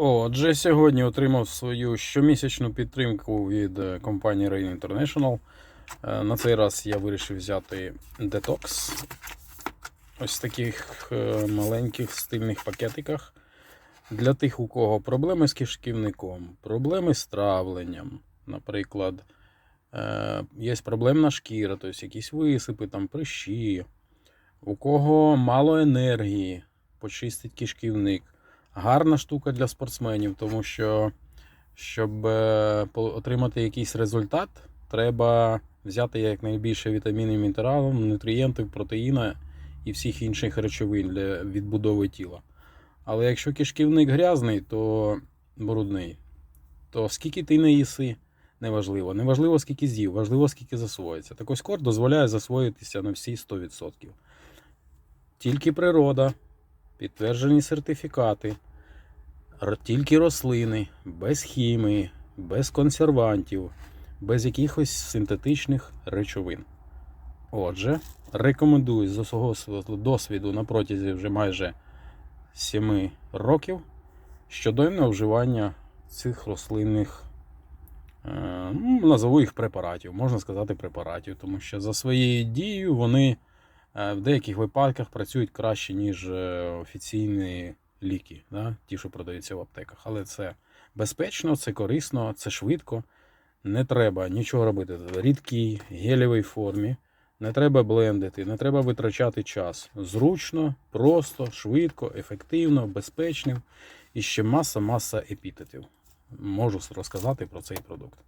Отже, сьогодні отримав свою щомісячну підтримку від е, компанії Rain International. Е, На цей раз я вирішив взяти Detox. Ось в таких е, маленьких стильних пакетиках. Для тих, у кого проблеми з кишківником, проблеми з травленням, наприклад, є проблемна шкіра, тобто якісь висипи, там, прищі, у кого мало енергії, почистить кишківник. Гарна штука для спортсменів, тому що щоб е, отримати якийсь результат, треба взяти якнайбільше вітамінів, мінералів, нутрієнтів, протеїна і всіх інших речовин для відбудови тіла. Але якщо кишківник грязний, то брудний, то скільки ти не їси, неважливо. Неважливо, скільки з'їв, важливо, скільки засвоїться. Так ось корд дозволяє засвоїтися на всі 100%. Тільки природа, підтверджені сертифікати, тільки рослини, без хімії, без консервантів, без якихось синтетичних речовин. Отже, рекомендую з свого досвіду на протязі вже майже 7 років щоденне вживання цих рослинних, е, ну, назову їх препаратів, можна сказати препаратів, тому що за своєю дією вони в деяких випадках працюють краще, ніж е, офіційні ліки, да? ті, що продаються в аптеках. Але це безпечно, це корисно, це швидко. Не треба нічого робити в рідкій гелєвій формі. Не треба блендити, не треба витрачати час. Зручно, просто, швидко, ефективно, безпечно і ще маса-маса епітетів. Можу розказати про цей продукт.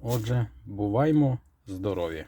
Отже, буваймо здорові!